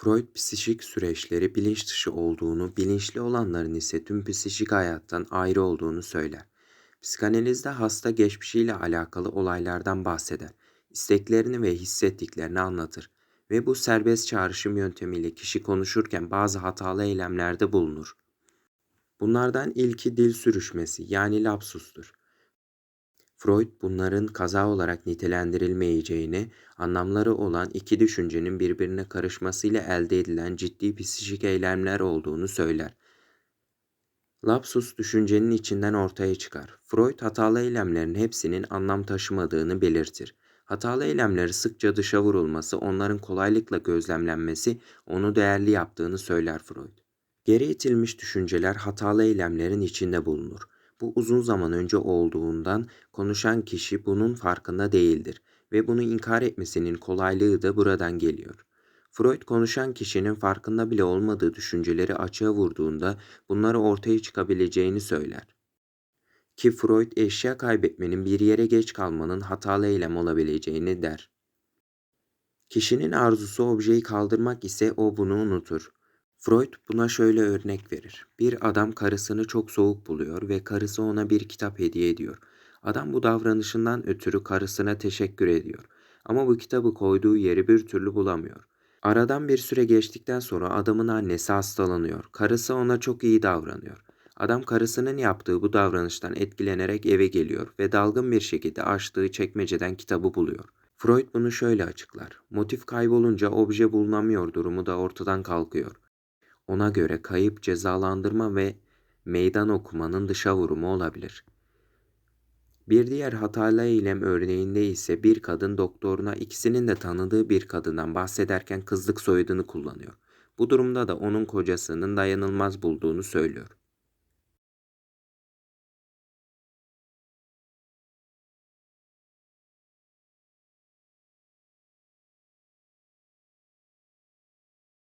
Freud psikik süreçleri bilinç dışı olduğunu, bilinçli olanların ise tüm psikik hayattan ayrı olduğunu söyler. Psikanalizde hasta geçmişiyle alakalı olaylardan bahseder, isteklerini ve hissettiklerini anlatır ve bu serbest çağrışım yöntemiyle kişi konuşurken bazı hatalı eylemlerde bulunur. Bunlardan ilki dil sürüşmesi yani lapsustur. Freud bunların kaza olarak nitelendirilmeyeceğini, anlamları olan iki düşüncenin birbirine karışmasıyla elde edilen ciddi psikik eylemler olduğunu söyler. Lapsus düşüncenin içinden ortaya çıkar. Freud hatalı eylemlerin hepsinin anlam taşımadığını belirtir. Hatalı eylemleri sıkça dışa vurulması, onların kolaylıkla gözlemlenmesi onu değerli yaptığını söyler Freud. Geri itilmiş düşünceler hatalı eylemlerin içinde bulunur. Bu uzun zaman önce olduğundan konuşan kişi bunun farkında değildir ve bunu inkar etmesinin kolaylığı da buradan geliyor. Freud konuşan kişinin farkında bile olmadığı düşünceleri açığa vurduğunda bunları ortaya çıkabileceğini söyler. Ki Freud eşya kaybetmenin bir yere geç kalmanın hatalı eylem olabileceğini der. Kişinin arzusu objeyi kaldırmak ise o bunu unutur. Freud buna şöyle örnek verir. Bir adam karısını çok soğuk buluyor ve karısı ona bir kitap hediye ediyor. Adam bu davranışından ötürü karısına teşekkür ediyor. Ama bu kitabı koyduğu yeri bir türlü bulamıyor. Aradan bir süre geçtikten sonra adamın annesi hastalanıyor. Karısı ona çok iyi davranıyor. Adam karısının yaptığı bu davranıştan etkilenerek eve geliyor ve dalgın bir şekilde açtığı çekmeceden kitabı buluyor. Freud bunu şöyle açıklar. Motif kaybolunca obje bulunamıyor durumu da ortadan kalkıyor. Ona göre kayıp cezalandırma ve meydan okumanın dışa vurumu olabilir. Bir diğer hatalı eylem örneğinde ise bir kadın doktoruna ikisinin de tanıdığı bir kadından bahsederken kızlık soyadını kullanıyor. Bu durumda da onun kocasının dayanılmaz bulduğunu söylüyor.